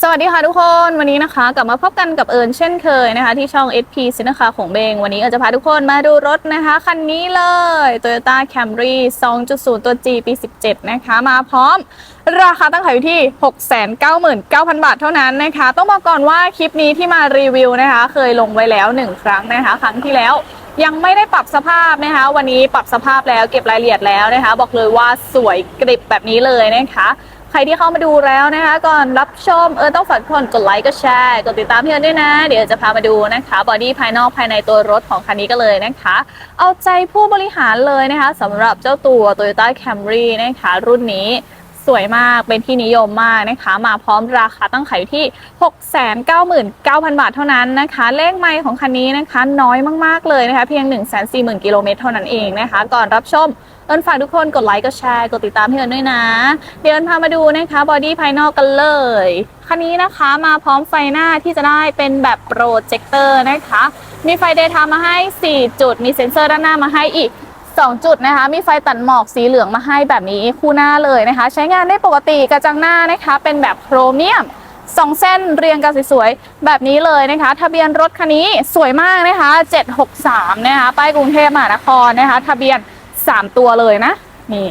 สวัสดีค่ะทุกคนวันนี้นะคะ กลับมาพบกันกับเอิญเช่นเคยนะคะ ที่ช่อง SP สินคาของเบง วันนี้เอิญจะพาทุกคนมาดูรถนะคะ คันนี้เลย Toyota Camry 2.0 ตัว G ปี 17 นะคะ มาพร้อมราคาตั้งขายอยู่ที่ 699,000 บาทเท่านั้นนะคะ ต้องบอกก่อนว่าคลิปนี้ที่มารีวิวนะคะ เคยลงไว้แล้ว 1 ครั้งนะคะ ครั้งที่แล้ว ยังไม่ได้ปรับสภาพนะคะ วันนี้ปรับสภาพแล้วเก็บรายละเอียดแล้วนะคะ บอกเลยว่าสวยกริบแบบนี้เลยนะคะ ใครที่เข้ามาดูแล้วนะคะ ก่อนรับชมเออต้องฝากคนกดไลค์กดแชร์กดติดตามพี่เอิญด้วยนะ เดี๋ยวจะพามาดูนะคะบอดี้ภายนอกภายในตัวรถของคันนี้ก็เลยนะคะ เอาใจผู้บริหารเลยนะคะสำหรับเจ้าตัว Toyota Camry นะคะ รุ่นนี้ สวยมากเป็นที่นิยมมากนะคะ มาพร้อมราคาตั้งขายอยู่ที่ 699,000 บาทเท่านั้นนะคะ เลขไมล์ของคันนี้นะคะ น้อยมากๆเลยนะคะ เพียง 140,000กิโลเมตรเท่านั้นเองนะคะ ก่อนรับชมเอิญฝากทุกคนกดไลค์กดแชร์กดติดตามพี่เอิญด้วยนะ เดี๋ยวเอิญพามาดูนะคะบอดี้ภายนอกกันเลยคันนี้นะคะมาพร้อมไฟหน้าที่จะได้เป็นแบบโปรเจคเตอร์นะคะ มีไฟเดย์ทม์มาให้ 4 จุด มีเซ็นเซอร์ด้านหน้ามาให้อีก 2 จุดนะคะ มีไฟตัดหมอกสีเหลืองมาให้แบบนี้คู่หน้าเลยนะคะ ใช้งานได้ปกติกระจังหน้านะคะ เป็นแบบโครเมียมสองเส้นเรียงกันสวยๆแบบนี้เลยนะคะ ทะเบียนรถคันนี้สวยมากนะคะ 763 นะคะป้ายกรุงเทพมหานครนะคะ ทะเบียน 3 ตัวเลยนะนี่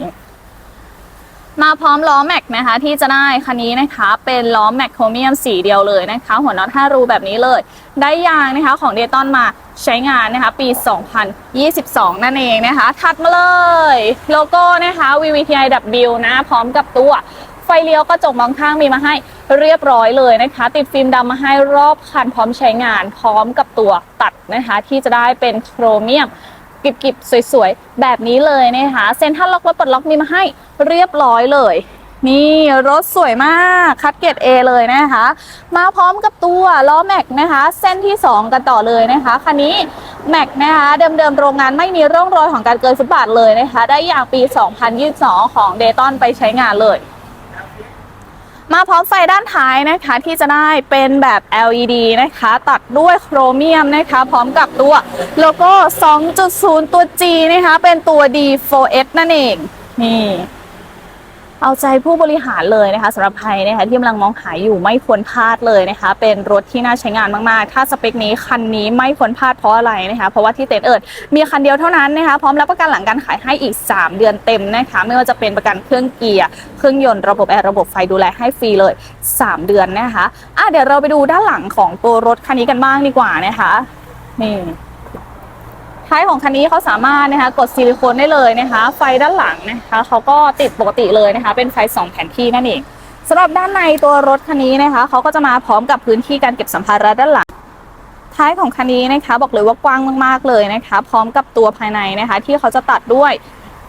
มาพร้อมล้อแม็กนะคะที่จะได้คันนี้นะคะเป็นล้อแม็กโครเมียมสีเดียวเลยนะคะ หัวน็อต5รูแบบนี้เลย ได้ยางนะคะของเดตอนมาใช้งานนะคะปี 2022 นั่นเองนะคะ ถัดมาเลยโลโก้นะคะ VVTiW นะพร้อมกับตัวไฟเลี้ยวกระจกมองข้างมีมาให้เรียบร้อยเลยนะคะ ติดฟิล์มดำมาให้รอบคันพร้อมใช้งาน พร้อมกับตัวตัดนะคะ ที่จะได้เป็นโครเมียม กริบๆ สวยๆ แบบนี้เลยนะคะเซ็นทรัลล็อกรถปลดล็อกมีมาให้เรียบร้อยเลย นี่รถสวยมากคัดเกรด A เลยนะคะ มาพร้อมกับตัวล้อแม็กนะคะ เส้นที่ 2 กันต่อเลยนะคะคันนี้แม็กนะคะเดิมๆ โรงงานไม่มีร่องรอยของการเกินฟุตบาทเลยนะคะ ได้อย่างปี 2022 ของเดตอนไปใช้งานเลย มาพร้อมไฟด้านท้ายนะคะที่จะได้เป็นแบบ LED นะคะ ตัดด้วยโครเมียมนะคะ พร้อมกับตัวโลโก้ 2.0 ตัว G นะคะ เป็นตัว D4S นั่นเอง นี่ เอาใจผู้บริหารเลยนะคะสำหรับใครนะคะที่กำลังมองหาอยู่ไม่ควรพลาดเลยนะคะ เป็นรถที่น่าใช้งานมากๆ ถ้าสเปคนี้คันนี้ไม่ควรพลาดเพราะอะไรนะคะ เพราะว่าที่เต็นเอิร์ดมีคันเดียวเท่านั้นนะคะ พร้อมรับประกันหลังการขายให้อีก 3 เดือนเต็มนะคะ ไม่ว่าจะเป็นประกันเครื่องเกียร์เครื่องยนต์ระบบแอร์ระบบไฟดูแลให้ฟรีเลย 3 เดือนนะคะอะเดี๋ยวเราไปดูด้านหลังของตัวรถคันนี้กันบ้างดีกว่านะคะนี่ ท้ายของคันนี้เขาสามารถนะคะกดซิลิโคนได้เลยนะคะ ไฟด้านหลังนะคะเขาก็ติดปกติเลยนะคะ เป็นไฟสองแผนที่นั่นเองสำหรับด้านในตัวรถคันนี้นะคะเขาก็จะมาพร้อมกับพื้นที่การเก็บสัมภาระด้านหลัง ท้ายของคันนี้นะคะบอกเลยว่ากว้างมากๆเลยนะคะ พร้อมกับตัวภายในนะคะ ที่เขาจะตัดด้วย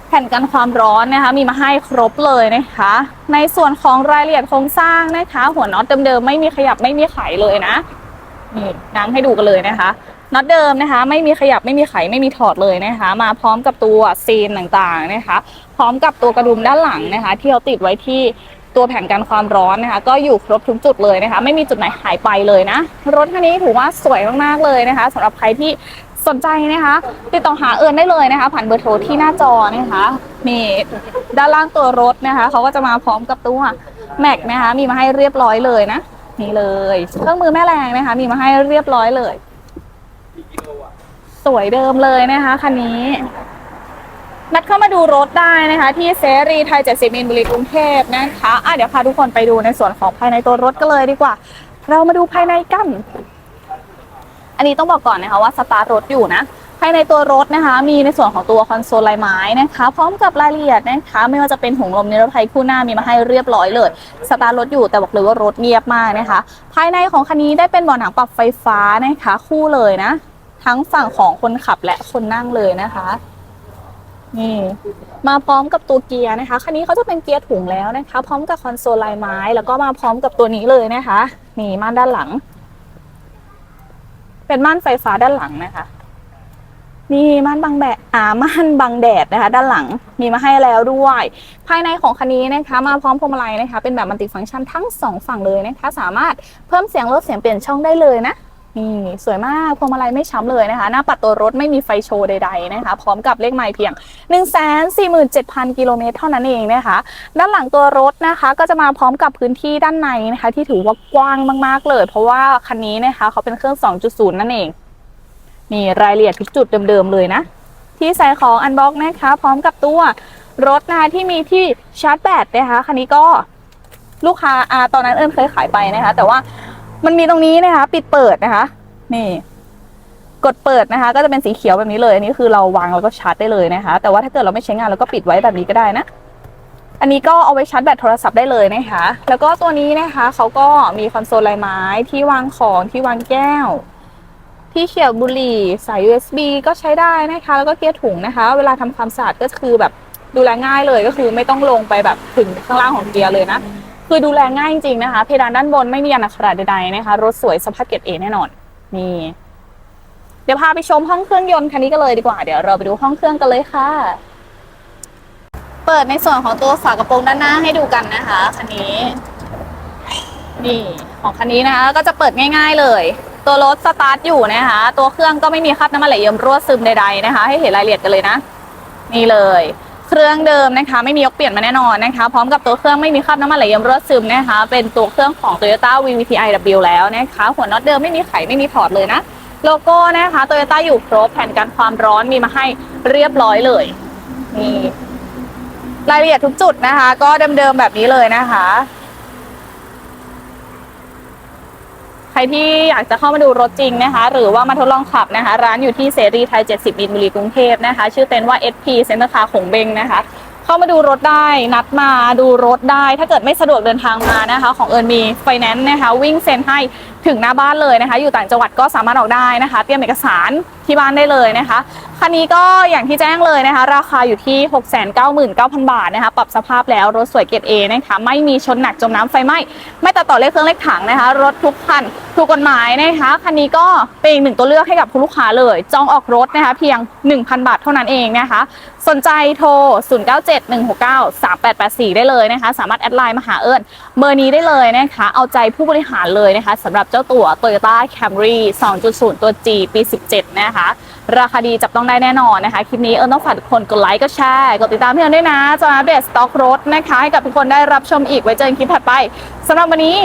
แผ่นกันความร้อนนะคะ มีมาให้ครบเลยนะคะ ในส่วนของรายละเอียดโครงสร้างนะคะ หัวน็อตเดิมๆไม่มีขยับไม่มีไขเลยนะ นี่นั่งให้ดูกันเลยนะคะน็อตเดิมนะคะ ไม่มีขยับไม่มีไขไม่มีถอดเลยนะคะ มาพร้อมกับตัวซีนต่างๆนะคะ พร้อมกับตัวกระดุมด้านหลังนะคะ ที่เราติดไว้ที่ตัวแผ่นกันความร้อนนะคะ ก็อยู่ครบทุกจุดเลยนะคะ ไม่มีจุดไหนหายไปเลยนะ รถคันนี้ถือว่าสวยมากๆเลยนะคะสำหรับใครที่สนใจนะคะ ติดต่อหาเอิญได้เลยนะคะ ผ่านเบอร์โทรที่หน้าจอนะคะนี่ด้านล่างตัวรถนะคะเขาก็จะมาพร้อมกับตัวแม็กนะคะ มีมาให้เรียบร้อยเลยนะ นี่เลย เครื่องมือแม่แรงนะคะ มีมาให้เรียบร้อยเลย สวยเดิมเลยนะคะคันนี้ นัดเข้ามาดูรถได้นะคะ ที่เสรีไทย70มินบุรีกรุงเทพนะคะอะเดี๋ยวพาทุกคนไปดูในส่วนของภายในตัวรถกันเลยดีกว่า เรามาดูภายในกัน อันนี้ต้องบอกก่อนนะคะว่าสตาร์ทรถอยู่นะายในตัวรถนะคะ มีในส่วนของตัวคอนโซลลายไม้นะคะ พร้อมกับรายละเอียดนะคะ ไม่ว่าจะเป็นถุงลมนิรภัยคู่หน้ามีมาให้เรียบร้อยเลย สตาร์ทรถอยู่แต่บอกเลยว่ารถเงียบมากนะคะ ภายในของคันนี้ได้เป็นเบาะหนังปรับไฟฟ้านะคะ คู่เลยนะ ทั้งฝั่งของคนขับและคนนั่งเลยนะคะนี่มาพร้อมกับตัวเกียร์นะคะ คันนี้เขาจะเป็นเกียร์ถุงแล้วนะคะ พร้อมกับคอนโซลลายไม้ แล้วก็มาพร้อมกับตัวนี้เลยนะคะ นี่ม่านด้านหลัง เป็นม่านไฟฟ้าด้านหลังนะคะ นี่ม่านบังแดดอ่าม่านบังแดดนะคะ ด้านหลังมีมาให้แล้วด้วย ภายในของคันนี้นะคะมาพร้อมพวงมาลัยนะคะ เป็นแบบมัลติฟังก์ชันทั้งสองฝั่งเลยนะคะ สามารถเพิ่มเสียงลดเสียงเปลี่ยนช่องได้เลยนะนี่สวยมากพวงมาลัยไม่ช้ำเลยนะคะ หน้าปัดตัวรถไม่มีไฟโชว์ใดๆนะคะ พร้อมกับเลขไมล์เพียง 147,000 กิโลเมตรเท่านั้นเองนะคะ ด้านหลังตัวรถนะคะ ก็จะมาพร้อมกับพื้นที่ด้านในนะคะ ที่ถือว่ากว้างมากๆเลย เพราะว่าคันนี้นะคะเขาเป็นเครื่อง 2.0 นั่นเอง นี่รายละเอียดทุกจุดเดิมๆเลยนะ ที่ใส่ของอันบ็อกนะคะ พร้อมกับตัวรถนะคะที่มีที่ชาร์จแบตนะคะคันนี้ก็ลูกค้าอาตอนนั้นเอิญเคยขายไปนะคะ แต่ว่ามันมีตรงนี้นะคะ ปิดเปิดนะคะ นี่ กดเปิดนะคะ ก็จะเป็นสีเขียวแบบนี้เลย อันนี้คือเราวางแล้วก็ชาร์จได้เลยนะคะ แต่ว่าถ้าเกิดเราไม่ใช้งานเราก็ปิดไว้แบบนี้ก็ได้นะ อันนี้ก็เอาไว้ชาร์จแบตโทรศัพท์ได้เลยนะคะ แล้วก็ตัวนี้นะคะเขาก็มีคอนโซลลายไม้ที่วางของที่วางแก้ว ที่เขียวบุหรี่สาย USB ก็ใช้ได้นะคะ แล้วก็เกียร์ถุงนะคะ เวลาทำความสะอาดก็คือแบบดูแลง่ายเลยก็คือไม่ต้องลงไปแบบถึงข้างล่างของเกียร์เลยนะ คือดูแลง่ายจริงๆนะคะ เพดานด้านบนไม่มีอักขระใดๆนะคะ รถสวยสภาพเกรดเอแน่นอน นี่ เดี๋ยวพาไปชมห้องเครื่องยนต์คันนี้กันเลยดีกว่า เดี๋ยวเราไปดูห้องเครื่องกันเลยค่ะ เปิดในส่วนของตัวฝากระโปรงด้านหน้าให้ดูกันนะคะคันนี้ นี่ของคันนี้นะคะ ก็จะเปิดง่าย ๆเลย ตัวรถสตาร์ทอยู่นะคะ ตัวเครื่องก็ไม่มีคราบน้ำมันไหลเยิ้มรั่วซึมใดๆนะคะ ให้เห็นรายละเอียดกันเลยนะ นี่เลย เครื่องเดิมนะคะ ไม่มียกเปลี่ยนมาแน่นอนนะคะ พร้อมกับตัวเครื่องไม่มีคราบน้ำมันไหลเยิ้มรั่วซึมนะคะ เป็นตัวเครื่องของ Toyota VVT-iW แล้วนะคะ หัวน็อตเดิมไม่มีไขไม่มีถอดเลยนะ โลโก้นะคะ Toyota อยู่ครบแผ่นกันความร้อนมีมาให้เรียบร้อยเลยนี่รายละเอียดทุกจุดนะคะ ก็เดิมๆแบบนี้เลยนะคะ ใครที่อยากจะเข้ามาดูรถจริงนะคะ หรือว่ามาทดลองขับนะคะ ร้านอยู่ที่เสรีไทย 70มินบุรีกรุงเทพนะคะ ชื่อเต็นท์ว่า SP เซ็นเตอร์คาร์ของเบงนะคะ เข้ามาดูรถได้นัดมาดูรถได้ ถ้าเกิดไม่สะดวกเดินทางมานะคะ ของเอิญมีไฟแนนซ์นะคะ วิ่งเซ็นให้ ถึงหน้าบ้านเลยนะคะ อยู่ต่างจังหวัดก็สามารถออกได้นะคะ เตรียมเอกสารที่บ้านได้เลยนะคะคันนี้ก็อย่างที่แจ้งเลยนะคะ ราคาอยู่ที่ 699,000 บาทนะคะ ปรับสภาพแล้วรถสวยเกรดเอนะคะ ไม่มีชนหนักจมน้ำไฟไหม้ไม่ตัดต่อเลขเครื่องเลขถังนะคะ รถทุกคันถูกกฎหมายนะคะคันนี้ก็เป็นอีกหนึ่งตัวเลือกให้กับคุณลูกค้าเลย จองออกรถนะคะ เพียง 1,000 บาทเท่านั้นเองนะคะ สนใจโทร 0971693884 ได้เลยนะคะ สามารถแอดไลน์มาหาเอิญเบอร์นี้ได้เลยนะคะ เอาใจผู้บริหารเลยนะคะสำหรับเจ้าตัว Toyota Camry 2.0 ตัว G ปี 17 นะคะ ราคาดีจับต้องได้แน่นอนนะคะ คลิปนี้เอิญต้องฝากทุกคนกดไลค์ก็แชร์กดติดตามเพื่อนด้วยนะจะมาอัปเดตสต็อกรถนะคะ ให้กับทุกคนได้รับชมอีกไว้เจอกันคลิปถัดไปสำหรับวันนี้